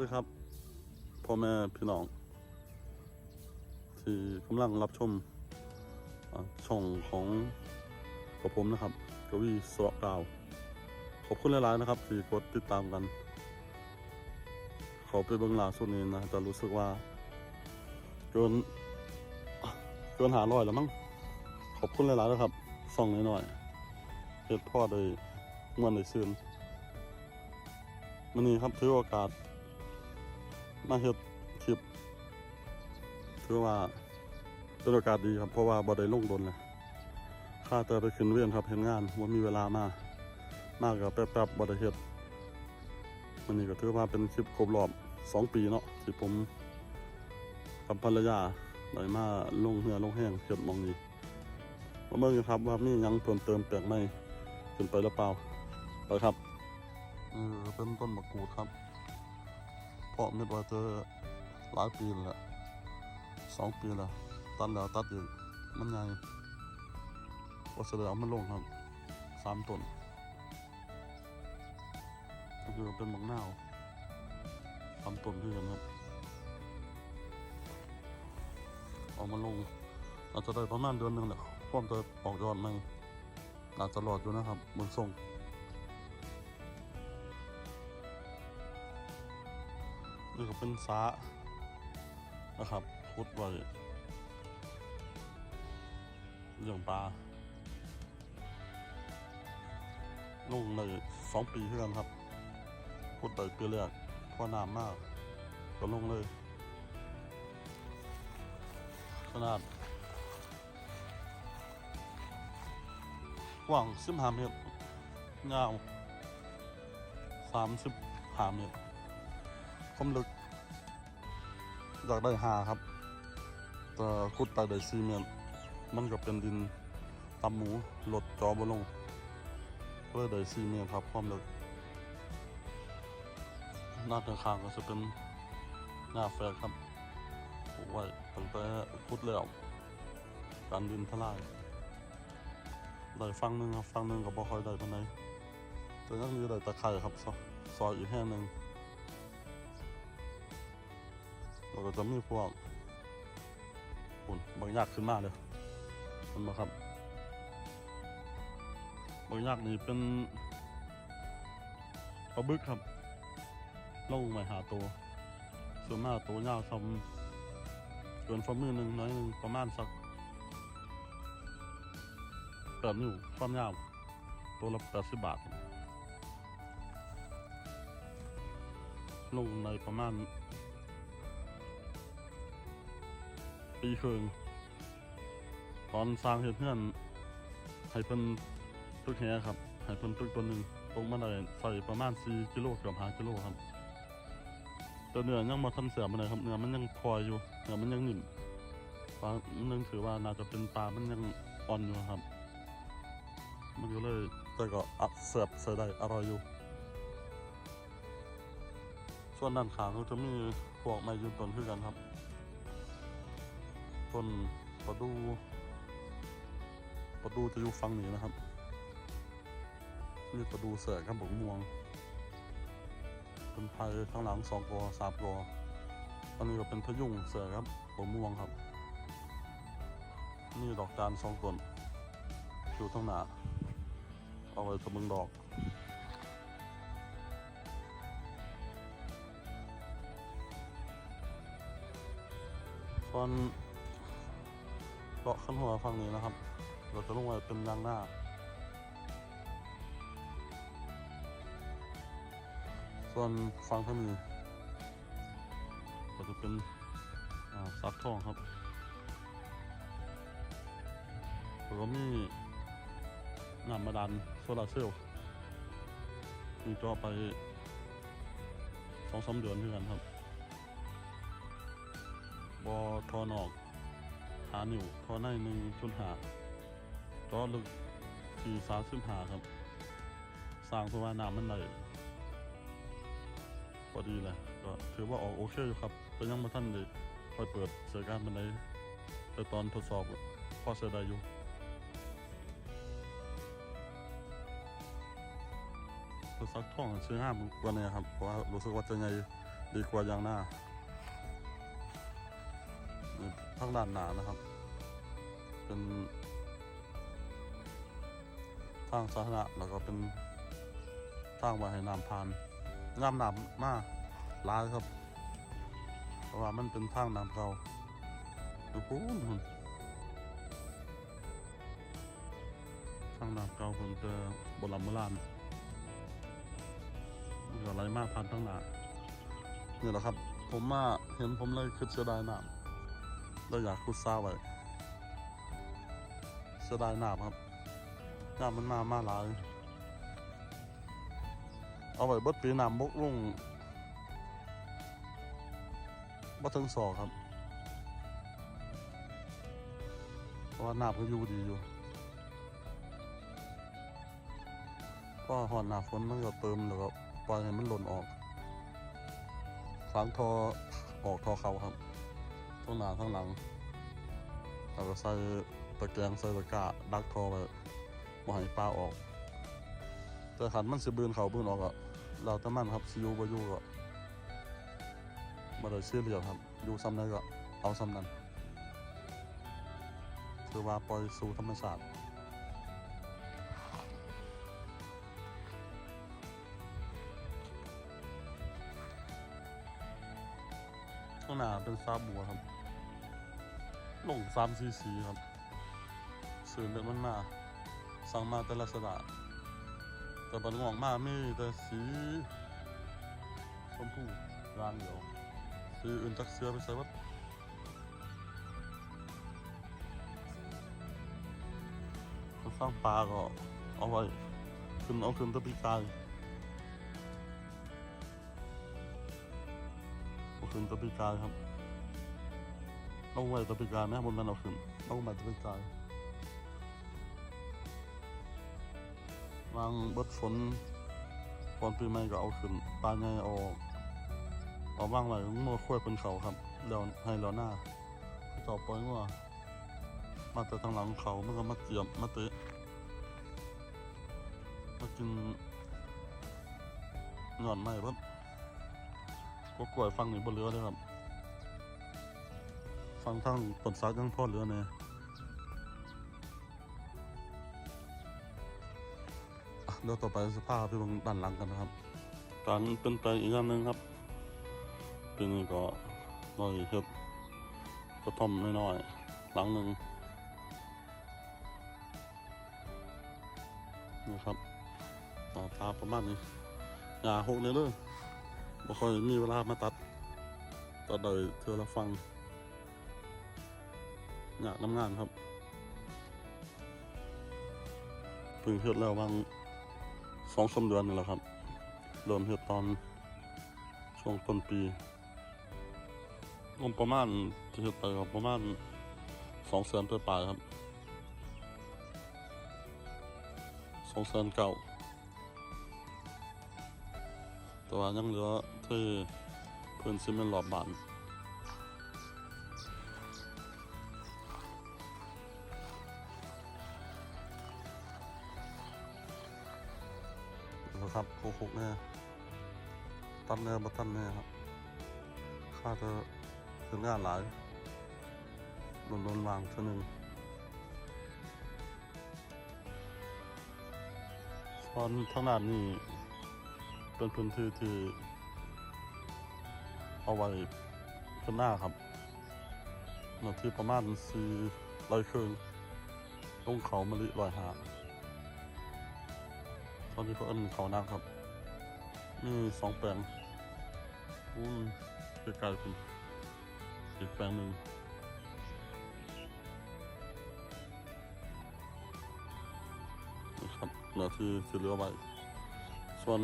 ดีครับพ่อแม่พี่น้อง ที่กำลังรับชมอ่าช่องของกับผมนะครับกวีสระดาว ขอบคุณหลายๆนะครับ ที่กดติดตามกันขาไปเบื้องหล่าสุดนี้นะจะรู้สึกว่า เกิน เกินหาร้อยแล้วมั้งขอบคุณหลายๆนะครับส่องหน่อยๆเฮ็ดพ่อได้เมื่อได้ซื่นมันนี้ครับถือโอกาส มาเฮ็ดคลิปถือว่าเป็นโอกาสดีครับเพราะว่าบ่ได้ลงดนเลยข้าแต่ไปขึ้นเวียนครับเห็นงานว่ามีเวลามามากกับแป๊บๆบ่ได้เฮ็ดมันนี้ก็ถือว่าเป็นคลิปครบรอบสองปีเนาะที่ผมกับภรรยาได้มาลงเรือลงแห้งเฮ็ดมองนี้มาเบิ่งกันครับว่ามียังเพิ่มเติมแปลกใหม่ขึ้นไปหรือเปล่าไปครับเออเป็นต้นมะกรูดครับาะไม่ว่าจะหลายปีแล้วสองปีแล้วตัดแล้วตัดอีกมันใหญ่ก็จะได้เอามาลงครับสามต้นก็คือเป็นมังนาวสามต้นด้วยกันครับเอามาลงอาจจะได้ประมาณเดือนหนึ่งแหละพร้อมจะออกยอดใหมอาจจะรอดอยู่นะครับบนทรง นี่ก็เป็นสานะครับขุดไว้เลี้ยงปลาลงในสองปีเท่ากันครับขุดได้ปีแรกพอน้ำมาก ก็ลงเลย ขนาดกว้างสิบห้าเมตรยาวสามสิบห้าเมตรความลึก อยากได้หาครับ แต่ขุดไปได้ซีเมนต์มันก็เป็นดินตำหมูหลดจอบลงก็เลยได้ซีเมนต์ครับความลึกหน้าข้างๆก็จะเป็นหน้าแฟกครับปลูกไว้ตั้งแต่ขุดแล้วการดินทลายได้ฟังหนึ่งครับฟังหนึ่งก็บ่ค่อยได้ปานใดแต่ยังมีได้ตะไคร่ครับซอซอยอีกแห่งหนึ่ง ก็จะมีพวกปุ่นบางยากขึ้นมาเลยเห็นไหมครับบางยากนี่เป็นปลาบึกครับลงมาหาตัวส่วนมากตัวยาวทำเกินฝ่ามือหนึ่งน้อยหนึ่งประมาณสักแปดนิ้วความยาวตัวละแปดสิบบาทลงในประมาณ ปีครึ่งตอนสร้างเฮ็ดเพื่อนให้เพิ่นตึกแหครับให้เพิ่นตึกตัวหนึ่งตรงมาได้ใส่ประมาณ4กิโลเกือบ5กิโลครับแต่เนื้อยังบ่ทันเสียบ่ได้ครับเนื้อมันยังพอยอยู่เนื้อมันยังนิ่มปลามันยังถือว่าน่าจะเป็นปลามันยังอ่อนอยู่ครับ มันก็เลยแต่ก็อัดเสียบใส่ได้อร่อยอยู่ส่วนด้านขางก็จะมีพวกไม้ยืนต้นคือกันครับ ต้นประดูประดูจะอยู่ฝั่งนี้นะครับนี่ประดูเสือกับบกม่วงเป็นไผ่ข้างหลังสองกอสามกอตอนนี้ก็เป็นพยุงเสือครับบกม่วงครับ นี่ดอกจานสองต้นอยู่ทั้งหนาเอาไว้ตะมึงดอกส่วน เลาะขึ้นหัวฝั่งนี้นะครับ เราจะลงไปเป็นยางหน้า ส่วนฝั่งทางนี้ก็จะเป็นอ่าซักทองครับแล้วก็มีน้ำมาดันโซลาร์เซลล์มีจอไปสองสามเดือนเท่ากันครับบอทอนอก หานิ่วทอในหนึ่งจุดหาจอลึกที่สามสิบหาครับสร้างตัวน้ำมันไหลพอดีเลยก็ถือว่าออกโอเคอยู่ครับแต่ยังม่ท่านเลยคอยเปิดเสียการมันไดแต่ตอนทดสอบก็พอเสียดายอยู่ตัวซักท่องซื้อห้ามกว่านี้ครับเพราะว่ารู้สึกว่าจะใหญ่ดีกว่าอย่างหน้านี่ ทางด้านหนานะครับ เป็นทางสาธารณะแล้วก็เป็นทางไว้ให้น้ำผ่านน้ำน้ำมาหลายครับ เพราะว่ามันเป็นทางน้ำเก่าดูพูนพุ่นทางน้ำเก่าผมเจอบลำโบราณมันก็ไหลมากผ่านทางหนานี่แหละครับ ผมมาเห็นผมเลยคิดเสียดายน้ำ เลยอยากขุดซาไว้เสียดายน้ำครับน้ำมันมามาหลายเอาไว้บดปีน้ำบกลงบ่ถึงศอกครับเพราะว่าน้ำก็อยู่ดีอยู่พอหอนหนาฝนมันก็เติมแล้วก็ปล่อยให้มันหล่นออกล้างทอออกทอเขาครับ ทั้งหน้าทั้งหลังเราก็ใส่ตะแกรงใส่ตะกร้าดักทอไว้บ่ให้ปลาออก แต่ขันมันสิบืนเขาบืนออกอะเราแต่มันครับสิยูบ่อยู่ก็มาได้เสียเรียวครับ อยู่ซ้ำใดก็เอาซ้ำนั้น คือว่าปล่อยสู่ธรรมชาติ ข้างหน้าเป็นซาบัวครับ ลงสามซีซีครับสื่อเลือดมันมาสั่งมาแต่ละสดาแต่บันงอกมามีแต่สีชมพูรางเดียวสีอื่นจักเสือไปใส่วัดสร้างปลาก็เอาไว้ขึ้นเอาขึ้นตะปีกาย ขึ้นตะปีกายครับเอาไว้ตะปีกายไหมบนนั้นเอาขึ้นเอาไว้ตะปีกายวางเบิดฝนก่อนปีใหม่ก็เอาขึ้นปลาใหญ่ออกเอาวางไว้งัวค่อยเป็นเขาครับแล้วให้แล้วหน้าต่อปล่อยงัวมาแต่ทางหลังเขามันก็มาเจียมมาเตะมากินหย่อนไม้เพิ่ม ก็กล้วยฟังนี่บนเรือเลยครับ ฟังทั้งต้นซักยังพอเหลือเนี่ยเดี๋ยวต่อไปสภาพพี่เบังด้านหลังกันนะครับการเป็นไปอีกอย่างหนึ่งครับเป็นก็น้อยเฮ็ดกระท่อมน้อยๆหลังหนึ่งนี่ครับหน้าตาประมาณนี้หญ้าหกเนี่ยเลย บ่ค่อยมีเวลามาตัดตัดได้เทือละฟังอยากน้ำงานครับเพิ่งเฮ็ดแล้วบางสองสามเดือนนี่แหละครับเริ่มเฮ็ดตอนช่วงต้นปีงบประมาณที่เฮ็ดไปก็ประมาณสองแสนปลายๆครับสองแสนเก้า ว่ายังเหลือที่พื้นซีเมนต์รอบบ้านนะครับโคกๆแน่ยตันแน่บัตันแน่ครับค่าจะถึงงานหลายโดนโดนวางเท่านึงตอนทางด้านนี้ เป็นพื้นที่ที่เอาไว้ข้างหน้าครับเนื้อที่ประมาณสี่ร้อยครึ่งลงเขามะลิร้อยหาตอนนี้เขาเอิ้นเขานักครับมีสองแปลงอุ้ยไกลๆคุณอีกแปลงหนึ่งนะครับเหลือที่ที่เหลือไว้ส่วน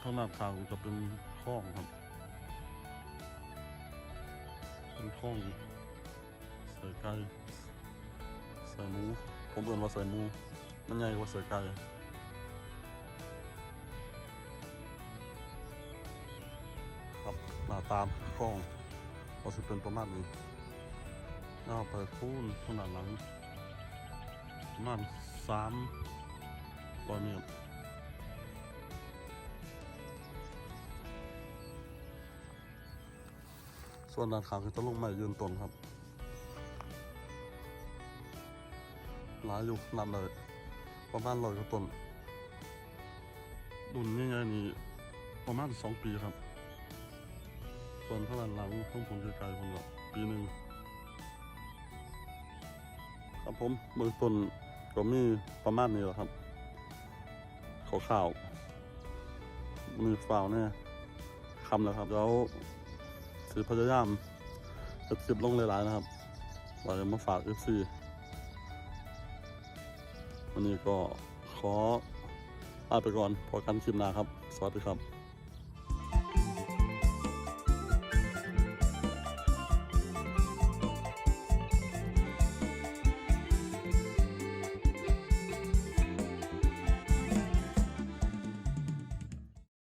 ข้างหน้าทางจะเป็นคลองครับ เป็นคลองใส่ไก่ใส่หมู ผมเอิ้นว่าใส่หมู มันใหญ่กว่าใส่ไก่ครับหน้าตามกล้องก็จะเป็นประมาณนี้แล้วเอาไปพูนขนาดหลังประมาณสามร้อยเมตร ส่วนด้านข้างคือต้นลงใหม่ยืนต้นครับหลายอยู่นั่นเลยประมาณร้อยกว่าต้นรุ่นใหญ่ๆนี่ประมาณสองปีครับ ส่วนเท่านั้นหลังของผมไกลๆผมก็ปีหนึ่งครับผมเบื้องต้นก็มีประมาณนี้แหละครับขาวๆมีฟาวแน่คำแล้วครับแล้ว สิพยายามจะติดลงหลายๆนะครับไว้มาฝาก FC วันนี้ก็ขอลาไปก่อนพอกันคลิปหน้าครับ สวัสดีครับ